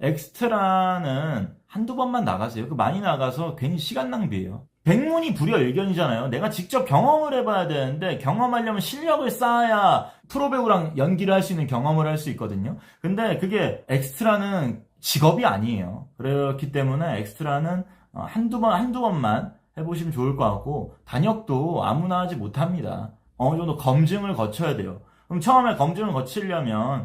엑스트라는 한두 번만 나가세요. 그 많이 나가서 괜히 시간 낭비예요. 백문이 불여 일견이잖아요. 내가 직접 경험을 해봐야 되는데 경험하려면 실력을 쌓아야 프로배우랑 연기를 할 수 있는 경험을 할 수 있거든요. 근데 그게 엑스트라는 직업이 아니에요. 그렇기 때문에 엑스트라는 어, 한두 번, 한두 번만 해보시면 좋을 것 같고 단역도 아무나 하지 못합니다. 어느 정도 검증을 거쳐야 돼요. 그럼 처음에 검증을 거치려면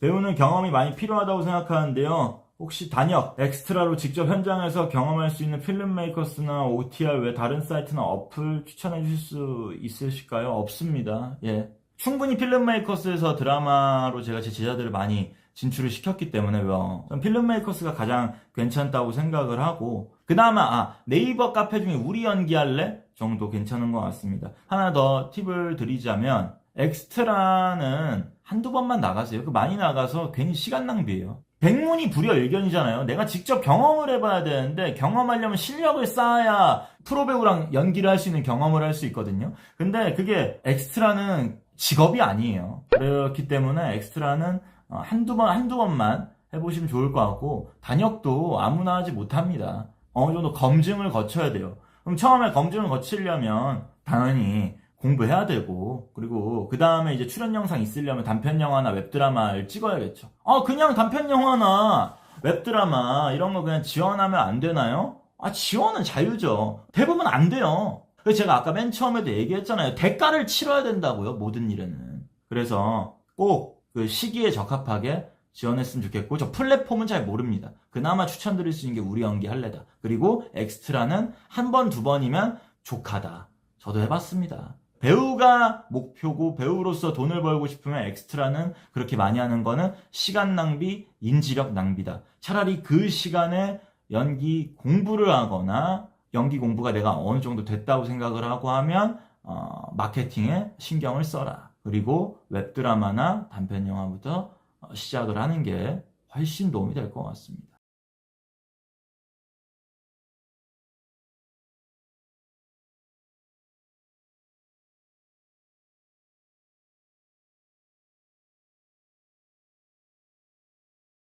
배우는 경험이 많이 필요하다고 생각하는데요. 혹시 단역, 엑스트라로 직접 현장에서 경험할 수 있는 필름메이커스나 OTR 외 다른 사이트나 어플 추천해 주실 수 있으실까요? 없습니다. 예. 충분히 필름메이커스에서 드라마로 제가 제 제자들을 많이 진출을 시켰기 때문에 요 필름메이커스가 가장 괜찮다고 생각을 하고 그나마 아, 네이버 카페 중에 우리 연기할래 정도 괜찮은 것 같습니다. 하나 더 팁을 드리자면 엑스트라는 한두 번만 나가세요. 그 많이 나가서 괜히 시간 낭비예요. 백문이 불여 일견이잖아요. 내가 직접 경험을 해봐야 되는데 경험하려면 실력을 쌓아야 프로배우랑 연기를 할 수 있는 경험을 할 수 있거든요. 근데 그게 엑스트라는 직업이 아니에요. 그렇기 때문에 엑스트라는 어, 한두 번, 한두 번만 해보시면 좋을 것 같고 단역도 아무나 하지 못합니다. 어느 정도 검증을 거쳐야 돼요. 그럼 처음에 검증을 거치려면 당연히 공부해야 되고 그리고 그 다음에 이제 출연 영상 있으려면 단편 영화나 웹드라마를 찍어야겠죠. 아 그냥 단편 영화나 웹드라마 이런 거 그냥 지원하면 안 되나요? 아 지원은 자유죠. 대부분 안 돼요. 그래서 제가 아까 맨 처음에도 얘기했잖아요. 대가를 치러야 된다고요. 모든 일에는. 그래서 꼭 그 시기에 적합하게 지원했으면 좋겠고 저 플랫폼은 잘 모릅니다. 그나마 추천드릴 수 있는 게 우리 연기 할래다. 그리고 엑스트라는 한 번, 두 번이면 족하다. 저도 해봤습니다. 배우가 목표고 배우로서 돈을 벌고 싶으면 엑스트라는 그렇게 많이 하는 거는 시간 낭비, 인지력 낭비다. 차라리 그 시간에 연기 공부를 하거나 연기 공부가 내가 어느 정도 됐다고 생각을 하고 하면 어, 마케팅에 신경을 써라. 그리고 웹드라마나 단편 영화부터 어, 시작을 하는 게 훨씬 도움이 될 것 같습니다.